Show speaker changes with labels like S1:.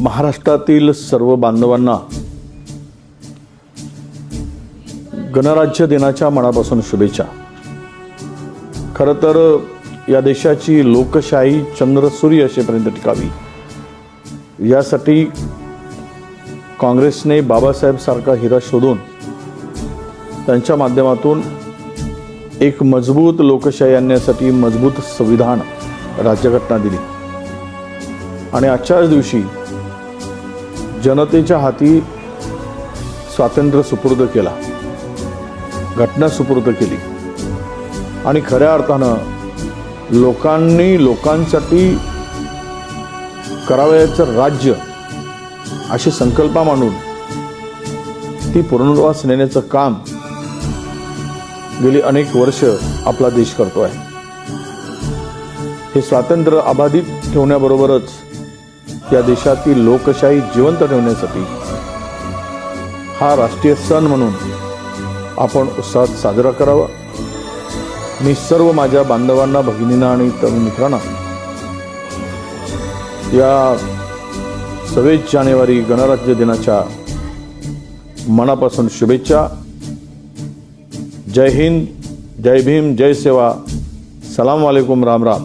S1: महाराष्ट्रातील सर्व बांधवांना गणराज्य दिनाच्या मनापासून शुभेच्छा. खरं तर या देशाची लोकशाही चंद्रसूर्य असेपर्यंत टिकावी. यासाठी काँग्रेसने बाबासाहेब सारखा हिरा शोधून त्यांच्या माध्यमातून एक मजबूत लोकशाही आणण्यासाठी मजबूत संविधान राज्यघटना दिली. आणि आजच्याच दिवशी जनतेच्या हाती स्वातंत्र्य सुपूर्द केला. घटना सुपूर्द केली. आणि खऱ्या अर्थानं लोकांनी लोकांसाठी करावयाचं राज्य अशी संकल्पना मांडून ती पुनर्वास नेण्याचं काम गेली अनेक वर्ष आपला देश करतो आहे हे स्वातंत्र्य अबाधित ठेवण्याबरोबरच या देशातील लोकशाही जिवंत ठेवण्यासाठी हा राष्ट्रीय सण म्हणून आपण उत्साहात साजरा करावा. मी सर्व माझ्या बांधवांना भगिनींना आणि तरुण मित्रांना या सव्वीस जानेवारी गणराज्य दिनाच्या मनापासून शुभेच्छा. जय हिंद जय भीम जय सेवा. सलाम वालेकुम राम राम.